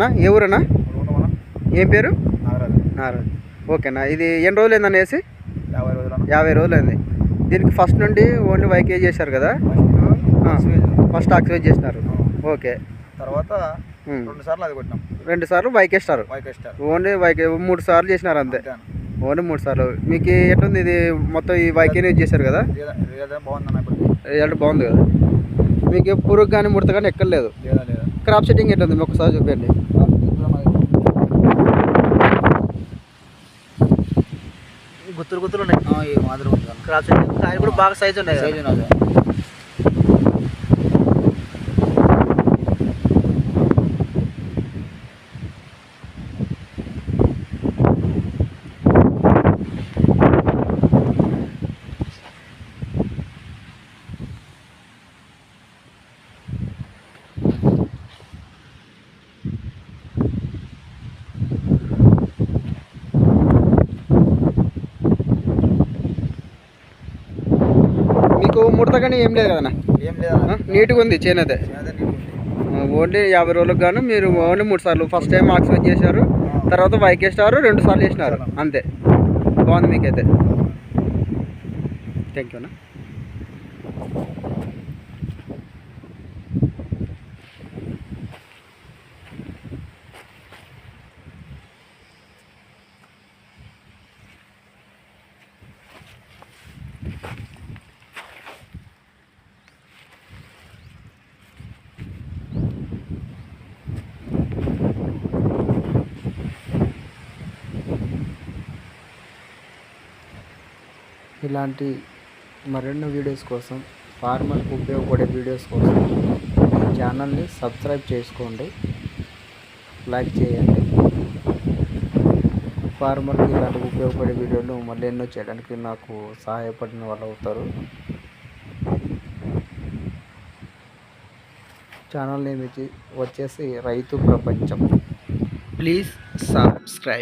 అన్నా ఏ ఊరన్నా? ఏం పేరు? నాగరాజు. ఓకేనా ఇది ఎన్ని రోజులు అయిందన్న వేసి యాభై రోజులు అయింది దీనికి ఫస్ట్ నుండి ఓన్లీ వైకే చేశారు కదా. ఫస్ట్ ఆక్సివేట్ చేసినారు. ఓకే. తర్వాత. రెండు సార్లు అది కొట్టినాం. రెండు సార్లు బైక్ స్టార్ ఓన్లీ బైక్ మూడు సార్లు చేసినారు అంతే. ఓన్లీ మూడు సార్లు. మీకు ఎట్లుంది ఇది మొత్తం ఈ బైక్ యూజ్ చేశారు కదా? రిజల్ట్ బాగుంది కదా? మీకు పురుగు కానీ ముడత కానీ ఎక్కలేదు లేదా. లేదా క్రాప్ సెట్టింగ్ ఎట్లుంది? మీకు ఒకసారి చూపించండి గుత్తులు గుత్తులు ఉన్నాయి. క్రాప్ సెట్టింగ్ కాయలు కూడా బాగా సైజు ఉన్నాయి సైజు ఉన్నది. మీకు ముడత కానీ ఏం లేదు కదన్నా? ఏం లేదా నీట్గా ఉంది చేను అయితే. అదే నీకు ఉంది. ఓన్లీ యాభై రోజులకు గాను మీరు ఓన్లీ మూడు సార్లు. ఫస్ట్ టైం ఆక్సివేట్ చేశారు తర్వాత బైక్ వేసినారు రెండు సార్లు వేసినారు అంతే. బాగుంది మీకైతే. థ్యాంక్ యూ ఇలాంటి మరెన్నో వీడియోస్ కోసం ఫార్మర్కి ఉపయోగపడే వీడియోస్ కోసం ఈ ఛానల్ని సబ్స్క్రైబ్ చేసుకోండి. లైక్ చేయండి. ఫార్మర్కి ఇలాంటి ఉపయోగపడే వీడియోలు మళ్ళీ ఎన్నో చేయడానికి నాకు సహాయపడిన వాళ్ళు అవుతారు. ఛానల్ నేమ్ వచ్చేసి రైతు ప్రపంచం. Please subscribe.